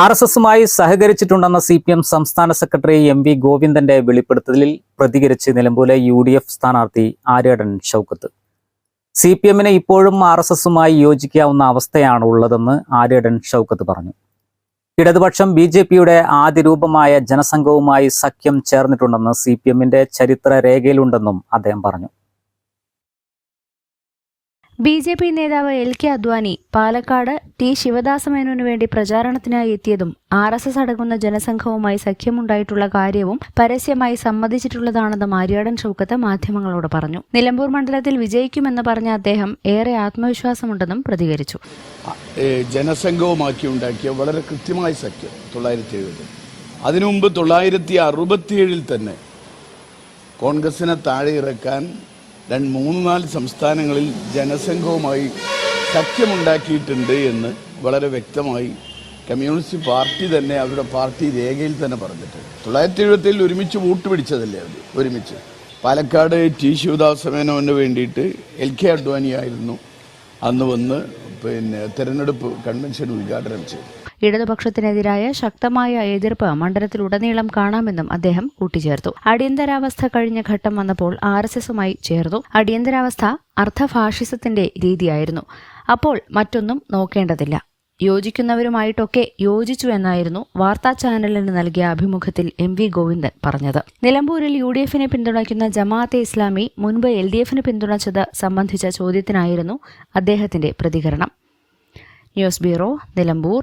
R S എസുമായി സഹകരിച്ചിട്ടുണ്ടെന്ന C P M സംസ്ഥാന secretary M V ഗോവിന്ദന്റെ വെളിപ്പെടുത്തലിൽ പ്രതികരിച്ച് നിലമ്പൂലെ യു ഡി എഫ് സ്ഥാനാർത്ഥി ആര്യാടൻ ഷൗക്കത്ത്. സി പി എമ്മിന് ഇപ്പോഴും ആർ എസ് എസുമായി യോജിക്കാവുന്ന അവസ്ഥയാണ് ഉള്ളതെന്ന് ആര്യാടൻ ഷൗക്കത്ത് പറഞ്ഞു. ഇടതുപക്ഷം ബി ജെ പിയുടെ ആദ്യ രൂപമായ ജനസംഘവുമായി സഖ്യം ചേർന്നിട്ടുണ്ടെന്ന് സി പി എമ്മിന്റെ ചരിത്ര രേഖയിലുണ്ടെന്നും അദ്ദേഹം പറഞ്ഞു. ബി ജെ പി നേതാവ് L K Advani Palakkad T Sivadasa മേനോനു വേണ്ടി പ്രചാരണത്തിനായി എത്തിയതും ആർ എസ് എസ് അടങ്ങുന്ന ജനസംഘവുമായി സഖ്യമുണ്ടായിട്ടുള്ള കാര്യവും പരസ്യമായി സമ്മതിച്ചിട്ടുള്ളതാണെന്ന് മാര്യാടൻ ഷൗക്കത്ത് മാധ്യമങ്ങളോട് പറഞ്ഞു. നിലമ്പൂർ മണ്ഡലത്തിൽ വിജയിക്കുമെന്ന് പറഞ്ഞ അദ്ദേഹം ഏറെ ആത്മവിശ്വാസമുണ്ടെന്നും പ്രതികരിച്ചു. ജനസംഘവുമാക്കി ഉണ്ടാക്കിയ വളരെ കൃത്യമായ സഖ്യം തൊള്ളായിരത്തി എഴുപത്. അതിനു മുമ്പ് തൊള്ളായിരത്തി അറുപത്തിയേഴിൽ തന്നെ കോൺഗ്രസിനെ താഴെ ഇറക്കാൻ മൂന്ന് നാല് സംസ്ഥാനങ്ങളിൽ ജനസംഘവുമായി സഖ്യമുണ്ടാക്കിയിട്ടുണ്ട് എന്ന് വളരെ വ്യക്തമായി കമ്മ്യൂണിസ്റ്റ് പാർട്ടി തന്നെ അവരുടെ പാർട്ടി രേഖയിൽ തന്നെ പറഞ്ഞിട്ടുണ്ട് തൊള്ളായിരത്തി എഴുപത്തിയിൽ ഒരുമിച്ച് വോട്ട് പിടിച്ചതല്ലേ അവർ ഒരുമിച്ച്. പാലക്കാട് ടി ശിവദാസ മേനോന് വേണ്ടിയിട്ട് എൽ കെ അഡ്വാനിയായിരുന്നു. അന്ന് വന്ന് പിന്നെ തെരഞ്ഞെടുപ്പ് കൺവെൻഷൻ ഉദ്ഘാടനം ചെയ്തു. ഇടതുപക്ഷത്തിനെതിരായ ശക്തമായ എതിർപ്പ് മണ്ഡലത്തിൽ മണ്ഡലത്തിലുടനീളം കാണാമെന്നും അദ്ദേഹം കൂട്ടിച്ചേർത്തു. അടിയന്തരാവസ്ഥ കഴിഞ്ഞ ഘട്ടം വന്നപ്പോൾ ആർ എസ് എസുമായി ചേർന്നു. അടിയന്തരാവസ്ഥ അർദ്ധഫാഷിസത്തിന്റെ രീതിയായിരുന്നു. അപ്പോൾ മറ്റൊന്നും നോക്കേണ്ടതില്ല. യോജിക്കുന്നവരുമായിട്ടൊക്കെ യോജിച്ചു എന്നായിരുന്നു വാർത്താ ചാനലിന് നൽകിയ അഭിമുഖത്തിൽ എം വി ഗോവിന്ദൻ പറഞ്ഞത്. നിലമ്പൂരിൽ യു ഡി എഫിനെ പിന്തുണയ്ക്കുന്ന ജമാഅത്തെ ഇസ്ലാമി മുൻപ് എൽ ഡി എഫിന് പിന്തുണച്ചത് സംബന്ധിച്ച ചോദ്യത്തിനായിരുന്നു അദ്ദേഹത്തിന്റെ പ്രതികരണം. News bureau Nilambur.